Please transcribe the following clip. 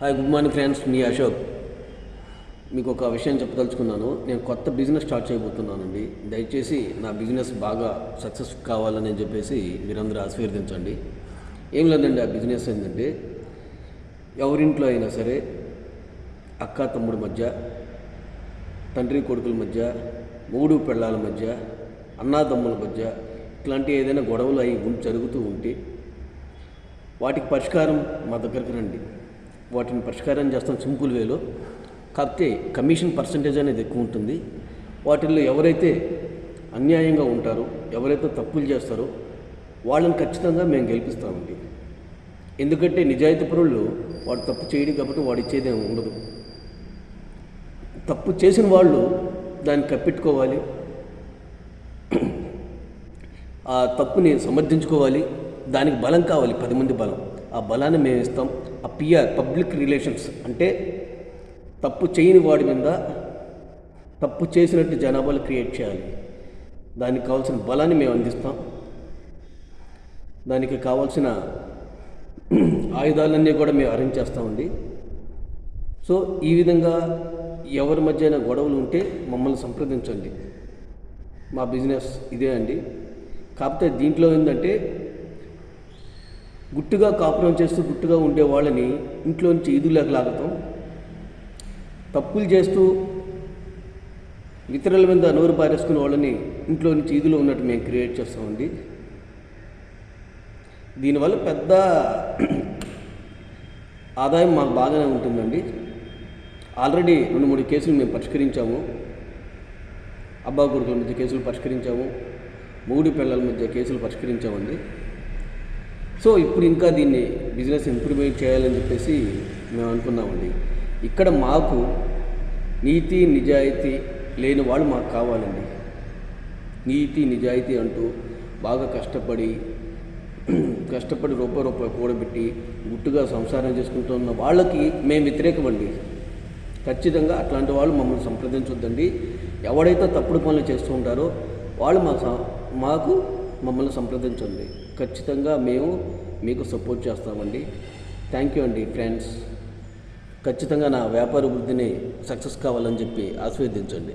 Hi good morning friends మీ అశోక్ మీకు ఒక విషయం చెప్పదలుచుకున్నాను. నేను కొత్త బిజినెస్ స్టార్ట్ చేయబోతున్నానండి. దయచేసి నా బిజినెస్ బాగా సక్సెస్ కావాలని చెప్పేసి మీరందరూ ఆశీర్వదించండి. ఏం లేదండి ఆ బిజినెస్ ఏంటంటే ఎవరింట్లో అయినా సరే అక్క తమ్ముడి మధ్య తండ్రి కొడుకుల మధ్య మూడు పెళ్ళాల మధ్య అన్నాదమ్ముల మధ్య ఇట్లాంటి ఏదైనా గొడవలు అయి ఉం- జరుగుతూ ఉంటే వాటికి పరిష్కారం మా దగ్గరికి రండి. వాటిని పరిష్కారం చేస్తాం సింపుల్ వేలో. కాకపోతే కమిషన్ పర్సంటేజ్ అనేది ఎక్కువ ఉంటుంది. వాటిల్లో ఎవరైతే అన్యాయంగా ఉంటారో ఎవరైతే తప్పులు చేస్తారో వాళ్ళని ఖచ్చితంగా మేము గెలిపిస్తామండి. ఎందుకంటే నిజాయితీ పరులు వాడు తప్పు చేయడు కాబట్టి వాడు ఇచ్చేది ఏమి ఉండదు. తప్పు చేసిన వాళ్ళు దాన్ని కప్పెట్టుకోవాలి. ఆ తప్పుని సమర్థించుకోవాలి. దానికి బలం కావాలి పది మంది బలం. ఆ బలాన్ని మేము ఇస్తాం. ఆ పిఆర్ పబ్లిక్ రిలేషన్స్ అంటే తప్పు చేయని వాడి మీద తప్పు చేసినట్టు జనాభాలు క్రియేట్ చేయాలి. దానికి కావాల్సిన బలాన్ని మేము అందిస్తాం. దానికి కావాల్సిన ఆయుధాలన్నీ కూడా మేము అరేంజ్ చేస్తామండి సో ఈ విధంగా ఎవరి మధ్యన గొడవలు ఉంటే మమ్మల్ని సంప్రదించండి. మా బిజినెస్ ఇదే అండి. కాకపోతే దీంట్లో ఏంటంటే గుట్టుగా కాపురం చేస్తూ గుట్టుగా ఉండే వాళ్ళని ఇంట్లోంచి ఈదులకు లాగతాం తప్పులు చేస్తూ ఇతరుల మీద నోరు పారేసుకునే వాళ్ళని ఇంట్లో నుంచి ఈదులో ఉన్నట్టు మేము క్రియేట్ చేస్తామండి దీనివల్ల పెద్ద ఆదాయం మాకు బాగానే ఉంటుందండి. ఆల్రెడీ రెండు మూడు కేసులు మేము పరిష్కరించాము. అబ్బా కొడుకుల మధ్య కేసులు పరిష్కరించాము. మూడు పిల్లల మధ్య కేసులు పరిష్కరించామండి. సో ఇప్పుడు ఇంకా దీన్ని బిజినెస్ ఇంప్రూవ్మెంట్ చేయాలని చెప్పేసి మేము అనుకున్నామండి. ఇక్కడ మాకు నీతి నిజాయితీ లేని వాళ్ళు మాకు కావాలండి. నీతి నిజాయితీ అంటూ బాగా కష్టపడి కష్టపడి రూపాయి రూపాయి కూడబెట్టి గుట్టుగా సంసారం చేసుకుంటున్న వాళ్ళకి మేము వ్యతిరేకమండి. ఖచ్చితంగా అట్లాంటి వాళ్ళు మమ్మల్ని సంప్రదించొద్దండి. ఎవడైతే తప్పుడు పనులు చేస్తూ ఉంటారో వాళ్ళు మా స- మాకు మమ్మల్ని సంప్రదించండి. ఖచ్చితంగా మేము మీకు సపోర్ట్ చేస్తామండి. థ్యాంక్ యూ అండి ఫ్రెండ్స్ ఖచ్చితంగా నా వ్యాపార వృద్ధిని సక్సెస్ కావాలని చెప్పి ఆస్వాదించండి